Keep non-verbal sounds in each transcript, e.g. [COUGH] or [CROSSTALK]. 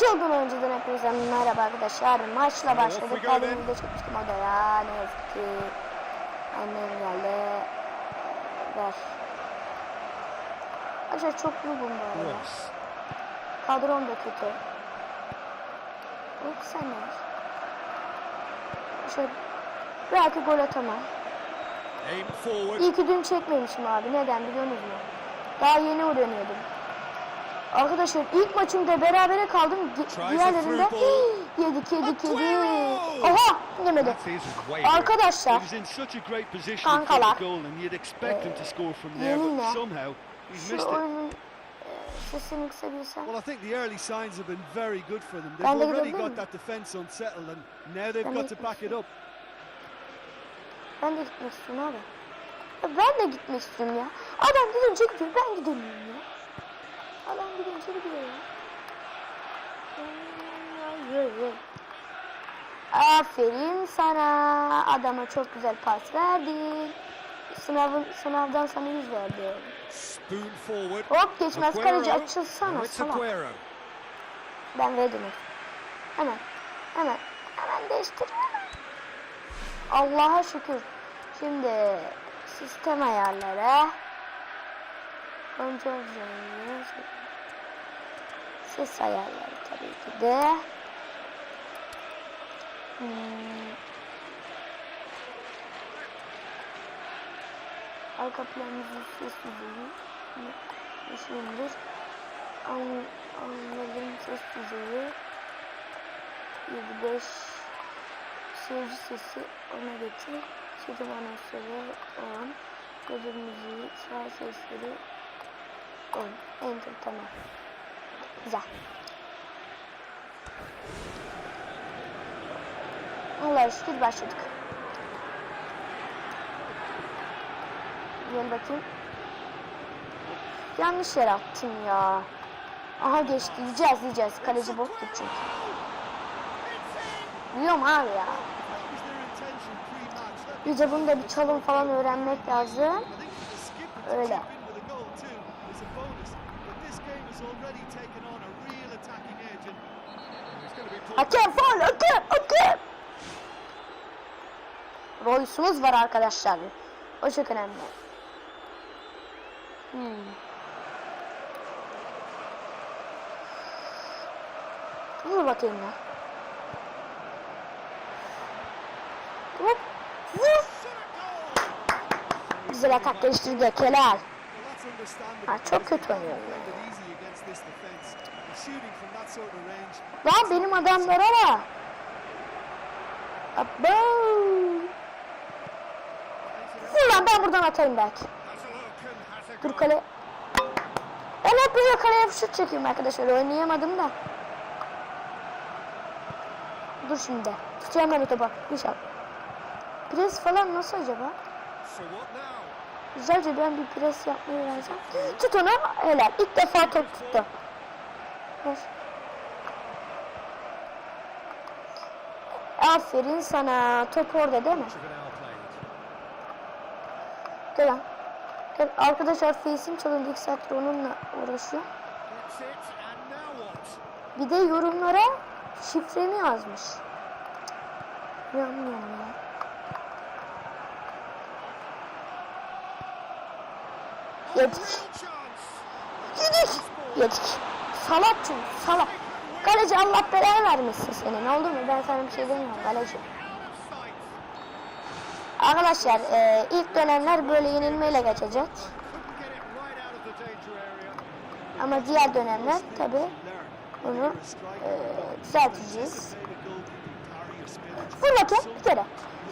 Çılgın oyuncudan hepinize merhaba arkadaşlar. Maçla başladık. Ben de çekmiştim o da ya. Ne yazık ki. Annem geldi. Ver. Arkadaşlar çok uygun bu arada. Kadrom da kötü. Yok sen ne? Şöyle belki gol atamam. İyi ki dün çekmemişim abi. Neden biliyor musunuz? Daha yeni öğreniyordum. Arkadaşlar ilk maçımda berabere kaldım. Diğerlerinde [GASPS] yedik yedik yedik. Oha yemedi. Arkadaşlar Kankalar. there yeminle şu oyunun e, sesini kısabilsem. Well, I think the early signs have been very good for them. They've already got that defence unsettled, and now they've got to back it up. Ben de gitmek istiyorum abi. Ben de gitmek istiyorum ya. Adam gidince gidiyor ben gidemiyorum ya. Adam gidince gidiyor ya. Aferin sana. Adama çok güzel pas verdin. Sınavın, sınavdan sana yüz verdi. Spoon forward. Hop geçmez kaleci açılsana salak. Ben verdim. Hemen. Hemen. Hemen değiştir. Allah'a şükür. Şimdi sistem ayarları. Kontrol düzenli. Ses ayarları tabii ki de. Hmm. Arka plan müziği ses düzeyi. Düşündür. An, anladım ses düzeyi. 25 seyirci sesi ona getir. Çekim anonsları 10. Gözüm müziği, sağ sesleri 10. Enter tamam. Güzel. Allah'a şükür başladık. Gel bakayım. Yanlış yere attım ya. Aha geçti. Yiyeceğiz yiyeceğiz. Kaleci boktu çünkü. Biliyorum abi ya. Bir de bunda bir çalım falan öğrenmek lazım. Öyle. Hakem faul hakem hakem. Royce'umuz var arkadaşlar. O çok önemli. Hmm. Vur bakayım ya. Hop. Vur. Güzel atak geliştirdi. Kelal. Ha, çok kötü oynuyor. Lan benim adamlara bak. Abo. Vur lan ben buradan atayım belki. Dur kale. Ben hep böyle kaleye şut çekiyorum arkadaşlar. Oynayamadım da. Dur şimdi. Tutacağım ben o topu. İnşallah. Pres falan nasıl acaba? Güzelce ben bir pres yapmayı öğrensem. Tut onu. Helal. İlk defa top tuttu. Aferin sana. Top orada değil mi? Gel lan. Gel. Arkadaşlar face'im çalındı. İki saattir onunla uğraşıyor. Bir de yorumlara şifremi yazmış. Yanmıyorum ya. Yedik. Yedik. Yedik. Salak çünkü salak. Kaleci Allah belanı vermesin senin. Oldu mu? Ben sana bir şey demiyorum kaleci. Arkadaşlar e, ilk dönemler böyle yenilmeyle geçecek. Ama diğer dönemler tabi bunu e, düzelteceğiz. Vur bakayım bir kere.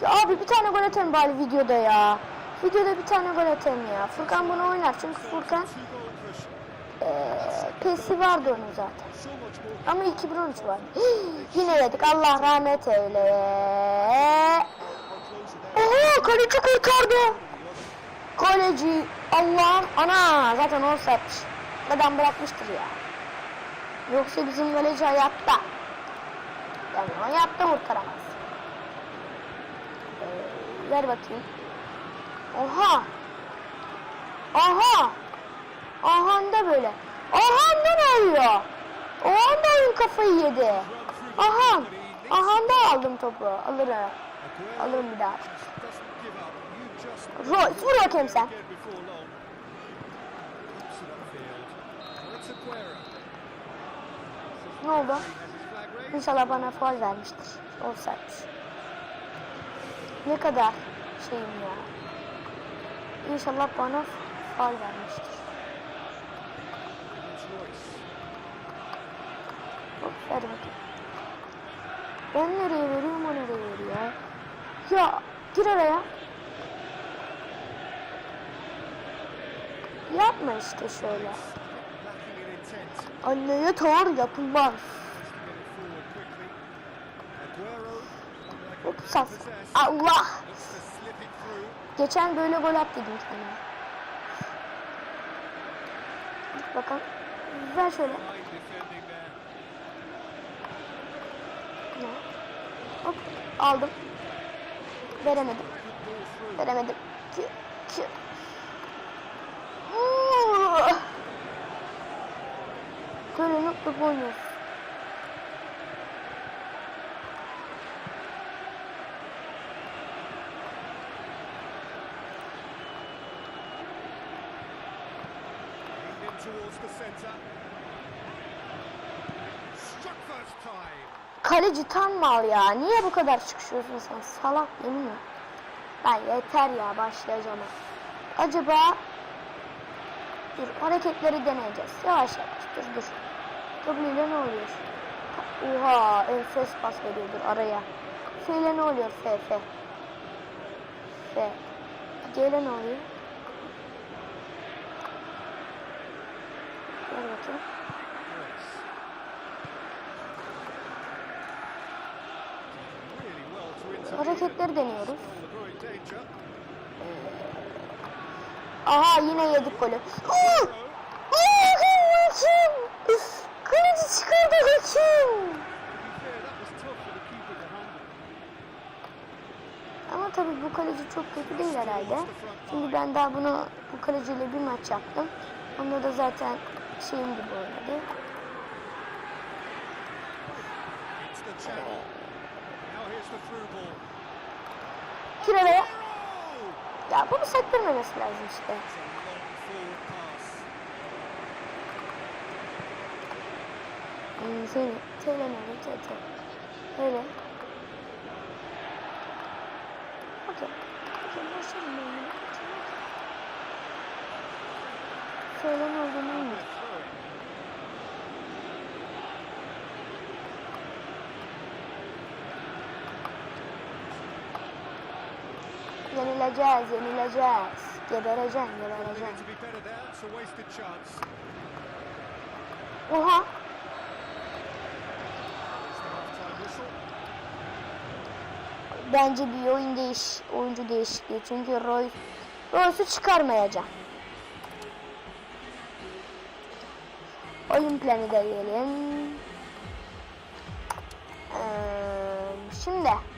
Ya abi bir tane gol atayım bari videoda ya. Videoda bir tane gol atayım ya. Furkan bunu oynar çünkü Furkan Eee pesi vardı onun zaten. Ama 2013 var. [GASPS] Yine yedik Allah rahmet eyle. Oha kaleci kurtardı. Kaleci Allah'ım ana zaten o satmış. Adam bırakmıştır ya. Yoksa bizim kaleci hayatta. Yani hayatta kurtaramaz. Ee, ver bakayım. Oha. Aha. Aha da böyle. Aha ne oluyor? O anda oyun kafayı yedi. Aha. Aha da aldım topu. Alırım. Alırım bir daha. Royce vur bakayım sen. Ne oldu? İnşallah bana faul vermiştir. Offside. Ne kadar şeyim ya. İnşallah bana faul vermiştir. It's Royce. Hop ver bakayım. Ben nereye veriyorum o nereye veriyor. Ya gir araya. Yapma işte şöyle. Anneye tavır yapılmaz. Possessed. Allah. Geçen böyle gol attıydım sana. Git bakalım. Ver şöyle. Fine defending there. Ya. Hop aldım. Veremedim. Veremedim. Ki, ki. Oynuyoruz. Aimed in towards the centre. Struck first time. Kaleci tam mal ya. Niye bu kadar çıkışıyorsun sen? Salak yemin ya. Lan yeter ya başlayacağım. Acaba dur hareketleri deneyeceğiz. Yavaş yavaş dur dur. W'yle ne oluyor? Oha enfes pas veriyordur araya. F ile ne oluyor? F F. F. G ile ne oluyor? Ver bakayım. Royce. Really well to intervene Hareketleri deniyoruz. Aha yine yedik golü. Hakim! Kaleci çıkardı hakim! Ama tabii bu kaleci çok kötü değil herhalde. Çünkü ben daha bunu bu kaleciyle bir maç yaptım. Onda da zaten şeyim gibi oynadı. It's the channel. Now here's the through ball. Gir Oh! Ya bunu sektirmemesi lazım işte. Hmm, seni. Söyle ne olur, söyle, söyle. Öyle. Okey. Okey, başlayalım ben bunu. Söyle ne olduğunu bilmiyorum. It's a wasted chance. Oha! Bence bir oyun değiş, oyuncu değişikliği. Çünkü Roy, Royce'u çıkarmayacağım. Oyun planı da diyelim. Ee, şimdi.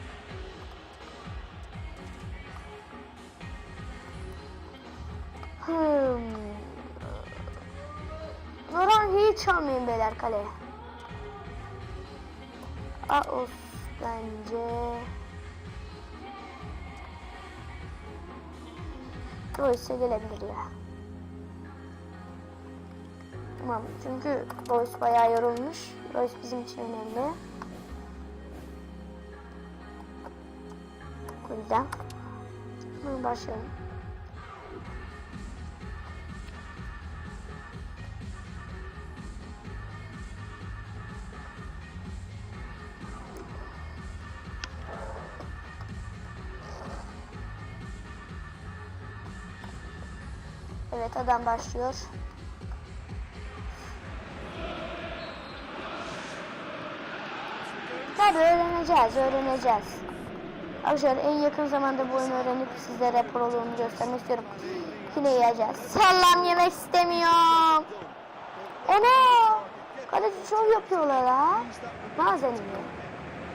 Nurhan hiç almayın beyler kaleye. Aos bence. Royce gelebilir ya. Tamam çünkü Royce bayağı yorulmuş. Royce bizim için önemli. O başlayalım. Adam başlıyor. Tabii öğreneceğiz, öğreneceğiz. Arkadaşlar en yakın zamanda bu oyunu öğrenip sizlere proluğunu göstermek istiyorum. Yine yiyeceğiz. Sallam yemek istemiyorum. Ana! Kaleci şov yapıyorlar ha. Bazen iyi.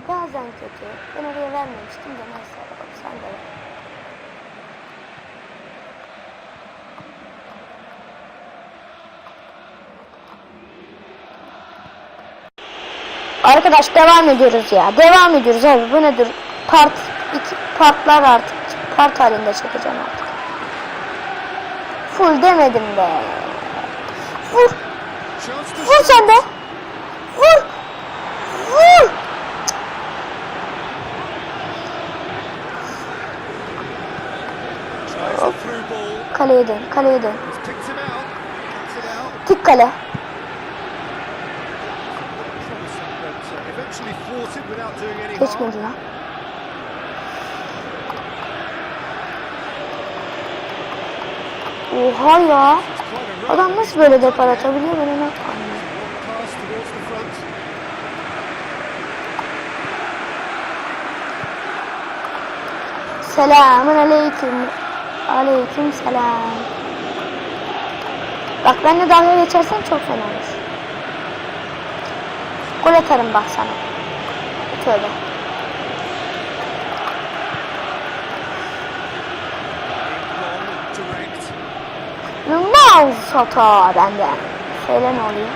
Bazen kötü. Ben oraya vermemiştim de neyse. Bak sen de ver. Arkadaş devam ediyoruz ya. Devam ediyoruz abi. Bu nedir? Part iki partlar artık. Part halinde çekeceğim artık. Full demedim be. Vur. Vur sen de. Vur. Vur. ball. Kaleye dön. Kaleye dön. Tik kale. Any harm. Geçmedi lan. Oha ya. Adam nasıl böyle depar atabiliyor ben the front. Selamun aleyküm. Aleyküm selam. Bak benimle dalga geçersen çok fena olur. Gol atarım bak sana. Tövbe. Mouse hata benden. Söyle ne oluyor?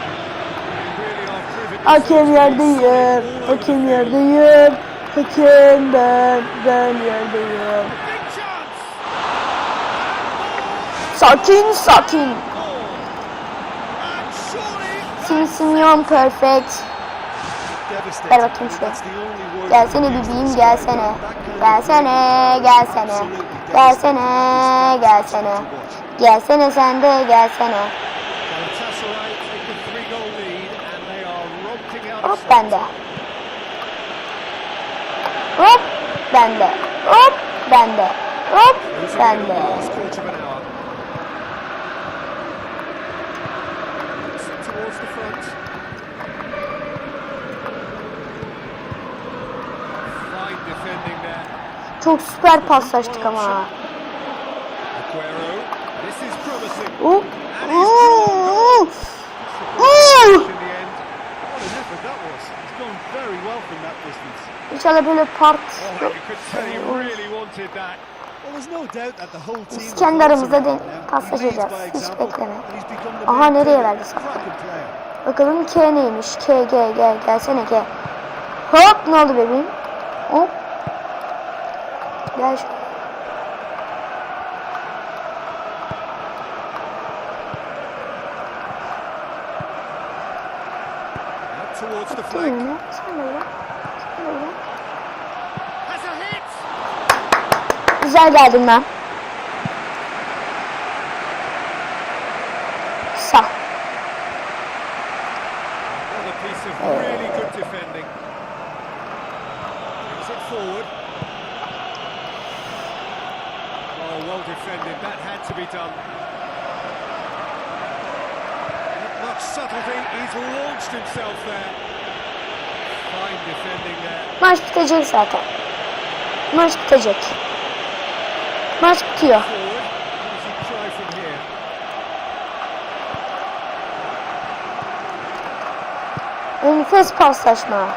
Hakem yerdeyim. Hakem yerdeyim. Hakem ben. Ben yerdeyim. Sakin sakin. Simyon perfect. Ver bakayım şuraya. Gelsene bebeğim gelsene. Gelsene gelsene. Gelsene gelsene. Gelsene sen de gelsene. Hop bende. Hop bende. Hop bende. Hop bende. towards the. Wanted that. Well, there's no doubt that the whole team Biz was kendi aramızda de paslaşacağız. Hiç bekleme. Aha nereye verdi player. Bakalım K neymiş? K G gel gelsene K. Hop ne oldu bebeğim? Hop. Gel. Towards the flank. mi? Sen de Maç bitecek zaten. Maç bitecek. Maç bitiyor. Enfes paslaşma.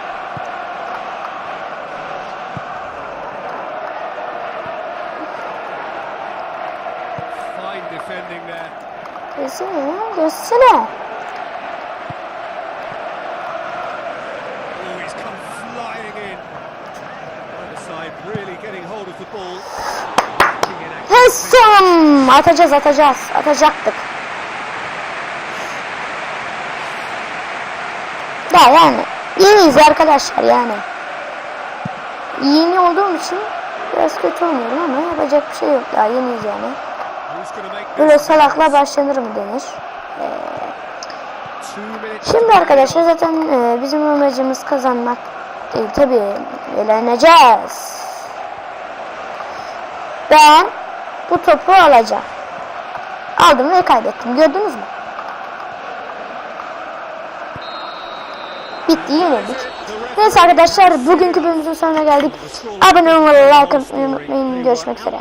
Hesam! Atacağız, atacağız. Atacaktık. Da yani iyiyiz arkadaşlar yani. Yeni olduğum için biraz kötü oynuyorum ama yapacak bir şey yok. Daha yeniyiz yani. Böyle salakla başlanır mı denir. Minutes Şimdi arkadaşlar zaten e, bizim amacımız kazanmak değil. Tabii eğleneceğiz. Ben bu topu alacağım. Aldım ve kaybettim. Gördünüz mü? Bitti yenildik. Neyse arkadaşlar bugünkü bölümümüzün sonuna geldik. Abone olmayı, like atmayı unutmayın. Görüşmek üzere.